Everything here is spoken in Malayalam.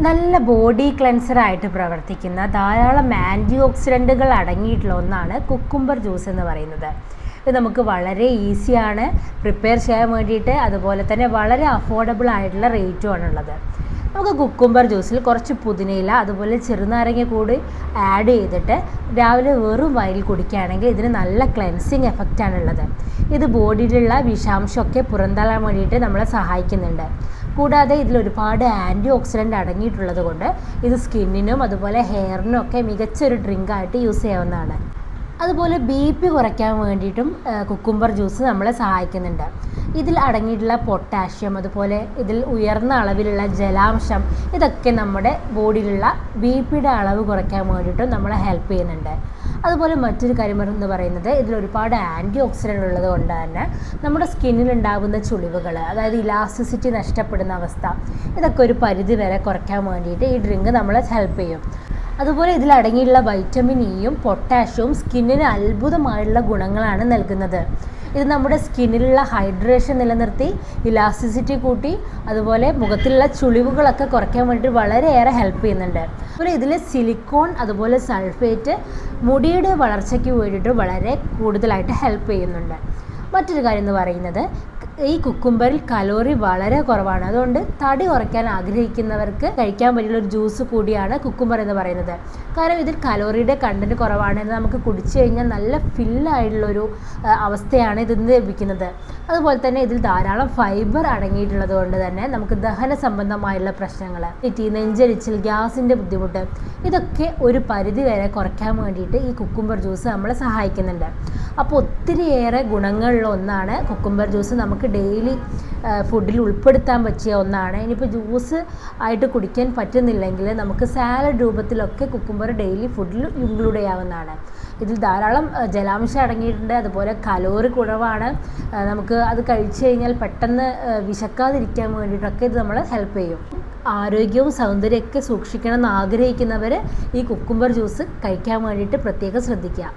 നല്ല ബോഡി ക്ലെൻസറായിട്ട് പ്രവർത്തിക്കുന്ന ധാരാളം ആന്റി ഓക്സിഡന്റുകൾ അടങ്ങിയിട്ടുള്ള ഒന്നാണ് കുക്കുംബർ ജ്യൂസ് എന്ന് പറയുന്നത്. ഇത് നമുക്ക് വളരെ ഈസിയാണ് പ്രിപ്പയർ ചെയ്യാൻ വേണ്ടിയിട്ട് അതുപോലെ തന്നെ വളരെ അഫോർഡബിൾ ആയിട്ടുള്ള റേറ്റുമാണ് ഉള്ളത്. നമുക്ക് കുക്കുംബർ ജ്യൂസിൽ കുറച്ച് പുതിനയില അതുപോലെ ചെറുനാരങ്ങ കൂടി ആഡ് ചെയ്തിട്ട് രാവിലെ വെറും വയലിൽ കുടിക്കുകയാണെങ്കിൽ ഇതിന് നല്ല ക്ലെൻസിങ് എഫക്റ്റാണുള്ളത് ഇത് ബോഡിയിലുള്ള വിഷാംശമൊക്കെ പുറന്തള്ളാൻ വേണ്ടിയിട്ട് നമ്മളെ സഹായിക്കുന്നുണ്ട്. കൂടാതെ ഇതിൽ ഒരുപാട് ആന്റി ഓക്സിഡന്റ് അടങ്ങിയിട്ടുള്ളത് കൊണ്ട് ഇത് സ്കിന്നിനും അതുപോലെ ഹെയറിനും ഒക്കെ മികച്ചൊരു ഡ്രിങ്കായിട്ട് യൂസ് ചെയ്യാവുന്നതാണ്. അതുപോലെ ബി പി കുറയ്ക്കാൻ വേണ്ടിയിട്ടും കുക്കുംബർ ജ്യൂസ് നമ്മളെ സഹായിക്കുന്നുണ്ട്. ഇതിൽ അടങ്ങിയിട്ടുള്ള പൊട്ടാഷ്യം അതുപോലെ ഇതിൽ ഉയർന്ന അളവിലുള്ള ജലാംശം ഇതൊക്കെ നമ്മുടെ ബോഡിയിലുള്ള ബി പിയുടെ അളവ് കുറയ്ക്കാൻ വേണ്ടിയിട്ടും നമ്മളെ ഹെൽപ്പ് ചെയ്യുന്നുണ്ട്. അതുപോലെ മറ്റൊരു കാര്യം എന്ന് പറയുന്നത് ഇതിൽ ഒരുപാട് ആന്റി ഓക്സിഡന്റ് ഉള്ളത് കൊണ്ട് തന്നെ നമ്മുടെ സ്കിന്നിൽ ഉണ്ടാകുന്ന ചുളിവുകൾ അതായത് ഇലാസ്റ്റിസിറ്റി നഷ്ടപ്പെടുന്ന അവസ്ഥ ഇതൊക്കെ ഒരു പരിധി വരെ കുറയ്ക്കാൻ വേണ്ടിയിട്ട് ഈ ഡ്രിങ്ക് നമ്മളെ ഹെൽപ്പ് ചെയ്യും. അതുപോലെ ഇതിൽ വൈറ്റമിൻ ഇയും പൊട്ടാഷ്യവും സ്കിന്നിന് അത്ഭുതമായുള്ള ഗുണങ്ങളാണ് നൽകുന്നത്. ഇത് നമ്മുടെ സ്കിന്നിലുള്ള ഹൈഡ്രേഷൻ നിലനിർത്തി ഇലാസ്റ്റിസിറ്റി കൂട്ടി അതുപോലെ മുഖത്തിലുള്ള ചുളിവുകളൊക്കെ കുറയ്ക്കാൻ വേണ്ടിയിട്ട് വളരെയേറെ ഹെൽപ്പ് ചെയ്യുന്നുണ്ട്. അതുപോലെ ഇതിൽ സിലിക്കോൺ അതുപോലെ സൾഫേറ്റ് മുടിയുടെ വളർച്ചയ്ക്ക് വേണ്ടിയിട്ട് വളരെ കൂടുതലായിട്ട് ഹെൽപ്പ് ചെയ്യുന്നുണ്ട്. മറ്റൊരു കാര്യം എന്ന് പറയുന്നത് ഈ കുക്കുംബറിൽ കലോറി വളരെ കുറവാണ്. അതുകൊണ്ട് തടി കുറയ്ക്കാൻ ആഗ്രഹിക്കുന്നവർക്ക് കഴിക്കാൻ പറ്റുന്ന ഒരു ജ്യൂസ് കൂടിയാണ് കുക്കുംബർ എന്ന് പറയുന്നത്. കാരണം ഇതിൽ കലോറിയുടെ കണ്ടന്റ് കുറവാണ് എന്ന് നമുക്ക് കുടിച്ചു കഴിഞ്ഞാൽ നല്ല ഫില്ലായിട്ടുള്ളൊരു അവസ്ഥയാണ് ഇതിൽ ലഭിക്കുന്നത്. അതുപോലെ തന്നെ ഇതിൽ ധാരാളം ഫൈബർ അടങ്ങിയിട്ടുള്ളത് കൊണ്ട് തന്നെ നമുക്ക് ദഹന സംബന്ധമായുള്ള പ്രശ്നങ്ങൾ ഇറ്റി നെഞ്ചരിച്ചിൽ ഗ്യാസിന്റെ ബുദ്ധിമുട്ട് ഇതൊക്കെ ഒരു പരിധി വരെ കുറയ്ക്കാൻ വേണ്ടിയിട്ട് ഈ കുക്കുംബർ ജ്യൂസ് നമ്മളെ സഹായിക്കുന്നുണ്ട്. അപ്പോൾ ഒത്തിരിയേറെ ഗുണങ്ങളിലൊന്നാണ് കുക്കുംബർ ജ്യൂസ് നമുക്ക് ഡെയിലി ഫുഡിൽ ഉൾപ്പെടുത്താൻ പറ്റിയ ഒന്നാണ്. ഇനിയിപ്പോൾ ജ്യൂസ് ആയിട്ട് കുടിക്കാൻ പറ്റുന്നില്ലെങ്കിൽ നമുക്ക് സാലഡ് രൂപത്തിലൊക്കെ കുക്കുംബർ ഡെയിലി ഫുഡിൽ ഇൻക്ലൂഡ് ചെയ്യാവുന്നതാണ്. ഇതിൽ ധാരാളം ജലാംശം അടങ്ങിയിട്ടുണ്ട്. അതുപോലെ കലോറി കുറവാണ്. നമുക്ക് അത് കഴിച്ചു കഴിഞ്ഞാൽ പെട്ടെന്ന് വിശക്കാതിരിക്കാൻ വേണ്ടിയിട്ടൊക്കെ ഇത് നമ്മളെ ഹെൽപ്പ് ചെയ്യും. ആരോഗ്യവും സൗന്ദര്യമൊക്കെ സൂക്ഷിക്കണം എന്ന് ആഗ്രഹിക്കുന്നവർ ഈ കുക്കുംബർ ജ്യൂസ് കഴിക്കാൻ വേണ്ടിയിട്ട് പ്രത്യേകം ശ്രദ്ധിക്കുക.